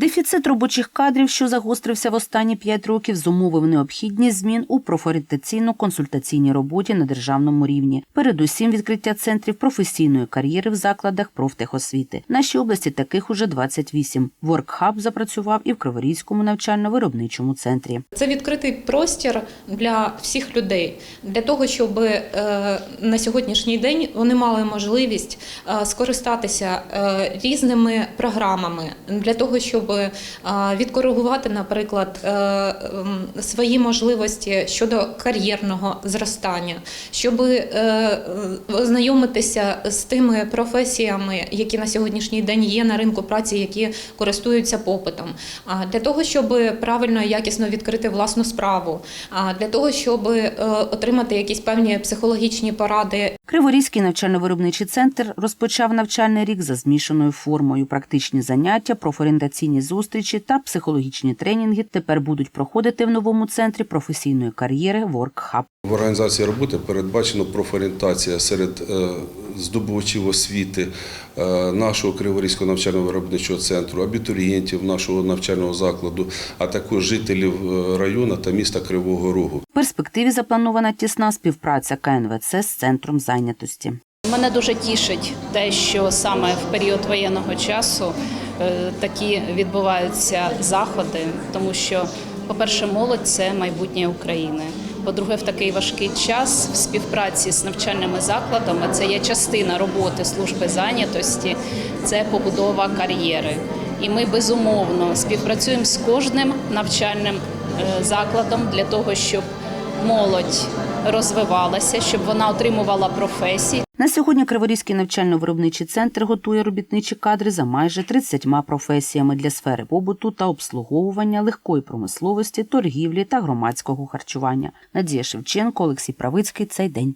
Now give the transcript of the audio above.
Дефіцит робочих кадрів, що загострився в останні п'ять років, зумовив необхідність змін у профорієнтаційно-консультаційній роботі на державному рівні. Передусім відкриття центрів професійної кар'єри в закладах профтехосвіти. Нашій області таких уже 28. Воркхаб запрацював і в Криворізькому навчально-виробничому центрі. Це відкритий простір для всіх людей, для того, щоб е, на сьогоднішній день вони мали можливість е, скористатися е, різними програмами для того, щоб е, відкоригувати, наприклад, е, свої можливості щодо кар'єрного зростання, щоб е, ознайомитися з тими професіями, які на сьогоднішній день є на ринку праці, які користуються попитом, для того, щоб правильно і якісно відкрити власну справу, для того, щоб отримати якісь певні психологічні поради Криворізький навчально-виробничий центр розпочав навчальний рік за змішаною формою. Практичні заняття, профорієнтаційні зустрічі та психологічні тренінги тепер будуть проходити в новому центрі професійної кар'єри WorkHub. В організації роботи передбачено профорієнтація серед е, здобувачів освіти е, нашого Криворізького навчально-виробничого центру, абітурієнтів нашого навчального закладу, а також жителів е, району та міста Кривого Рогу. В перспективі запланована тісна співпраця КНВЦ з центром зайнятості. Мене дуже тішить те, що саме в період воєнного часу е, такі відбуваються заходи, тому що, по-перше, молодь це майбутнє України. По-друге, в такий важкий час в співпраці з навчальними закладами це є частина роботи служби зайнятості, це побудова кар'єри. І ми безумовно співпрацюємо з кожним навчальним е, закладом для того, щоб молодь розвивалася, щоб вона отримувала професії. На сьогодні Криворізький навчально-виробничий центр готує робітничі кадри за майже 30 професіями для сфери побуту та обслуговування легкої промисловості, торгівлі та громадського харчування. Надія Шевченко, Олексій Правицький. Цей день.